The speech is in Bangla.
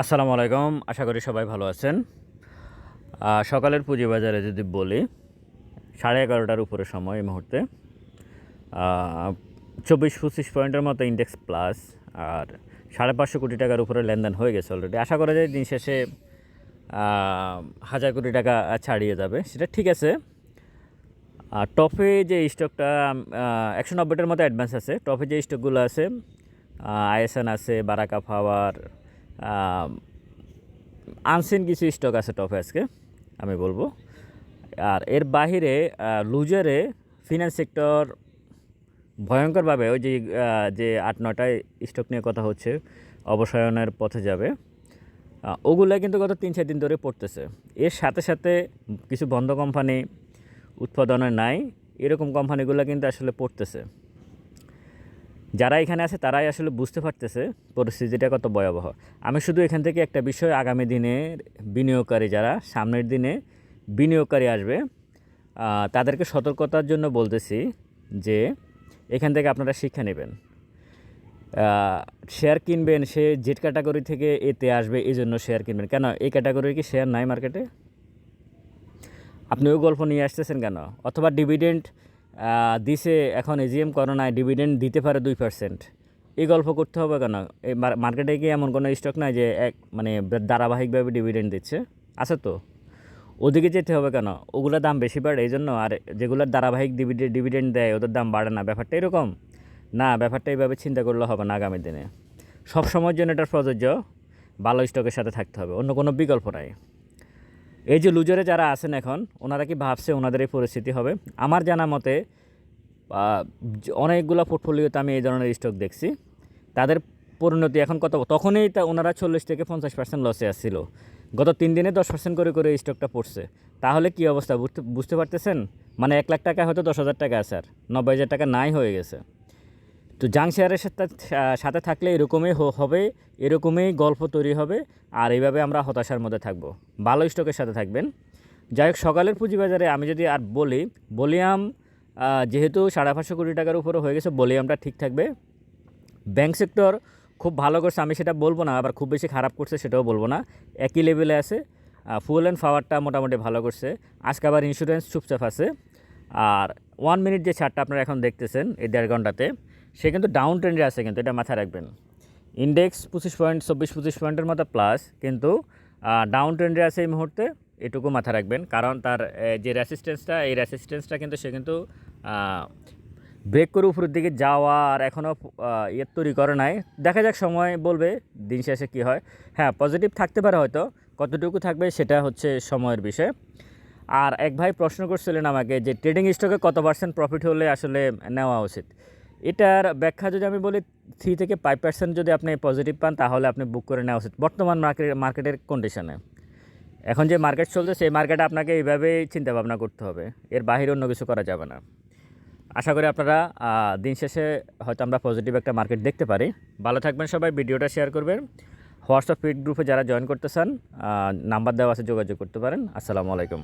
আসসালামু আলাইকুম, আশা করি সবাই ভালো আছেন। সকালের পুঁজিবাজারে যদি বলি, সাড়ে এগারোটার উপরে সময় এই মুহূর্তে। চব্বিশ পঁচিশ পয়েন্টের মতো ইন্ডেক্স প্লাস আর সাড়ে পাঁচশো কোটি টাকার উপরে লেনদেন হয়ে গেছে অলরেডি আশা করা যায় দিন শেষে হাজার কোটি টাকা ছাড়িয়ে যাবে, সেটা ঠিক আছে। টপে যে স্টকটা একশো নব্বইটার মতো অ্যাডভান্স আছে। টপে যে স্টকগুলো আছে আইএসএন আছে বারাকা পাওয়ার আনসিন কিছু স্টক আছে টপে আজকে, আমি বলব। আর এর বাহিরে লুজারে ফিনান্স সেক্টর ভয়ঙ্করভাবে ওই যে যে আট নটায় স্টক নিয়ে কথা হচ্ছে, অবসায়নের পথে যাবে। ওগুলো কিন্তু গত তিন চার দিন ধরে পড়তেছে। এর সাথে সাথে কিছু বন্ধ কোম্পানি উৎপাদনে নাই, এরকম কোম্পানিগুলো কিন্তু আসলে পড়তেছে। যারা এখানে আছে তারাই আসলে বুঝতে পারতেছে পরিস্থিতিটা কত ভয়াবহ। আমি শুধু এখান থেকে একটা বিষয় আগামী দিনের বিনিয়োগকারী যারা, সামনের দিনে বিনিয়োগকারী আসবে তাদেরকে সতর্কতার জন্য বলতেছি যে এখান থেকে আপনারা শিক্ষা নেবেন। শেয়ার কিনবেন, সে জেড ক্যাটাগরি থেকে এতে আসবে এই জন্য শেয়ার কিনবেন। কেন, এই ক্যাটাগরি কি শেয়ার নাই মার্কেটে আপনি ওই গল্প নিয়ে আসতেছেন কেন? অথবা ডিভিডেন্ড দিছে এখন এজিএম করোনায় ডিভিডেন্ড দিতে পারে দুই পার্সেন্ট এই গল্প করতে হবে কেন? এই মার্কেটে কি এমন কোনো স্টক নাই যে এক মানে ধারাবাহিকভাবে ডিভিডেন্ড দিচ্ছে? আছে তো। ওদিকে যেতে হবে কেন? ওগুলোর দাম বেশি বাড়ে, এই জন্য আর যেগুলোর ধারাবাহিক ডিভিডেন্ড ডিভিডেন্ড দেয়, ওদের দাম বাড়ে না। ব্যাপারটা এরকম? না, ব্যাপারটা এইভাবে চিন্তা করলে হবে না আগামী দিনে। সব সময়ের জন্য এটা প্রযোজ্য। ভালো স্টকের সাথে থাকতে হবে। অন্য কোনো বিকল্প নাই। এই যে লুজারে যারা আছেন এখন, ওনারা কি ভাবছে ওনাদের এই পরিস্থিতি হবে? আমার জানা মতে অনেকগুলো পোর্টফোলিওতে আমি এই ধরনের স্টক দেখছি। তাদের পরিণতি এখন কত? তখনই তা ওনারা চল্লিশ থেকে পঞ্চাশ পার্সেন্ট লসে আসছিল। গত তিন দিনে দশ পার্সেন্ট করে করে এই স্টকটা পড়ছে। তাহলে কি অবস্থা? বুঝতে বুঝতে পারতেছেন? মানে এক লাখ টাকা হয়তো দশ হাজার টাকা আছে আর, নব্বই হাজার টাকা নাই হয়ে গেছে। তো জাং শেয়ারের সাথে সাথে থাকলে এরকমই হবে, এরকমই গল্প তৈরি হবে, আর এইভাবে আমরা হতাশার মধ্যে থাকব। ভালো স্টকের সাথে থাকবেন। যাই হোক, সকালের পুঁজিবাজারে আমি যদি আর বলি, বলিয়াম যেহেতু সাড়ে পাঁচশো কোটি টাকার উপরে হয়ে গেছে, বলিয়ামটা ঠিক থাকবে। ব্যাংক সেক্টর খুব ভালো করছে, আমি সেটা বলব না, আবার খুব বেশি খারাপ করছে সেটাও বলব না। একই লেভেলে আছে ফুল অ্যান্ড পাওয়ারটা মোটামুটি ভালো করছে। আজকে আবার ইন্স্যুরেন্স চুপচাপ আছে। আর ওয়ান মিনিট যে ছাড়টা আপনারা এখন দেখতেছেন, এই দেড় ঘন্টাতে সে কিন্তু ডাউন ট্রেন্ডে আছে কিন্তু, এটা মাথায় রাখবেন। ইন্ডেক্স পঁচিশ পয়েন্ট চব্বিশ পঁচিশ পয়েন্টের মতো প্লাস কিন্তু ডাউন ট্রেন্ডে আছে এই মুহূর্তে, এটুকু মাথায় রাখবেন। কারণ তার যে রেসিস্টেন্সটা এই রেসিস্টেন্সটা কিন্তু সে কিন্তু ব্রেক করে উপরের দিকে যাওয়া আর এখনও ইয়ে তৈরি করে নাই। দেখা যাক, সময় বলবে, দিন শেষে কী হয়। হ্যাঁ পজিটিভ থাকতে পারে হয়তো, কতটুকু থাকবে সেটা হচ্ছে সময়ের বিষয়। আর এক ভাই প্রশ্ন করছিলেন আমাকে যে ট্রেডিং স্টকে কত পার্সেন্ট প্রফিট হলে আসলে নেওয়া উচিত? এটার ব্যাখ্যা যদি আমি বলি থ্রি থেকে ফাইভ পার্সেন্ট যদি আপনি পজিটিভ পান, তাহলে আপনি বুক করে নেওয়া উচিত। বর্তমান মার্কেট মার্কেটের কন্ডিশনে এখন যে মার্কেট চলছে, সেই মার্কেটে আপনাকে এইভাবেই চিন্তা ভাবনা করতে হবে। এর বাহিরে অন্য কিছু করা যাবে না। আশা করি আপনারা দিন শেষে হয়তো আমরা পজিটিভ একটা মার্কেট দেখতে পারি। ভালো থাকবেন সবাই, ভিডিওটা শেয়ার করবেন। হোয়াটসঅ্যাপ ফিড গ্রুপে যারা জয়েন করতে চান নাম্বার দেওয়া আছে, যোগাযোগ করতে পারেন। আসসালামু আলাইকুম।